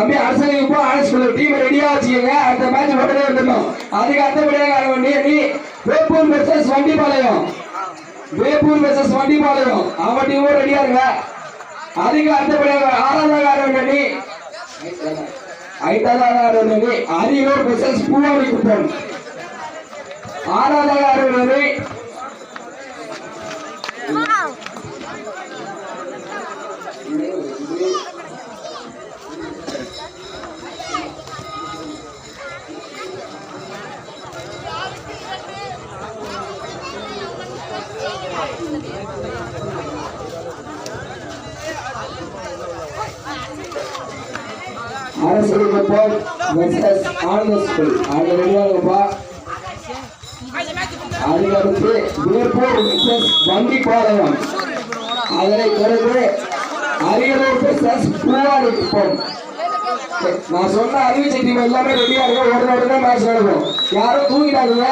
தம்பி அரசனை இப்போ அரசு டீம் ரெடியா வச்சுக்கோங்க. அடுத்த மேட்ச் உடனே வந்துடணும். அதுக்கு அடுத்தபடியாக ஆட வேண்டிய நீ வேப்பூர் வெர்சஸ் வண்டிபாளையம். வேப்பூர் வெர்சஸ் வண்டிபாளையம். அவன் டீமும் ரெடியா இருங்க. அதுக்கு அடுத்தபடியாக ஆறாவதாக ஆட வேண்டிய நீ ஐந்தாவது ஆட வேண்டிய நீ அரியலூர் வெர்சஸ் பூவாடி குப்பம் ஆறாவதாக ஆட வேண்டிய அரசு குப்பம் வெர்சஸ் ஆனந்த ஸ்கூல் அவங்க ரெடியா அதுக்கடுத்து வேப்பூர் வெர்சஸ் அதனை தொடர்ந்து அரியலூர் வெர்சஸ் குப்பம் நான் சொன்ன எல்லாமே ரெடியா இருக்கும் மேட்ச் நடக்கும் யாரும் தூங்கிடாதீங்க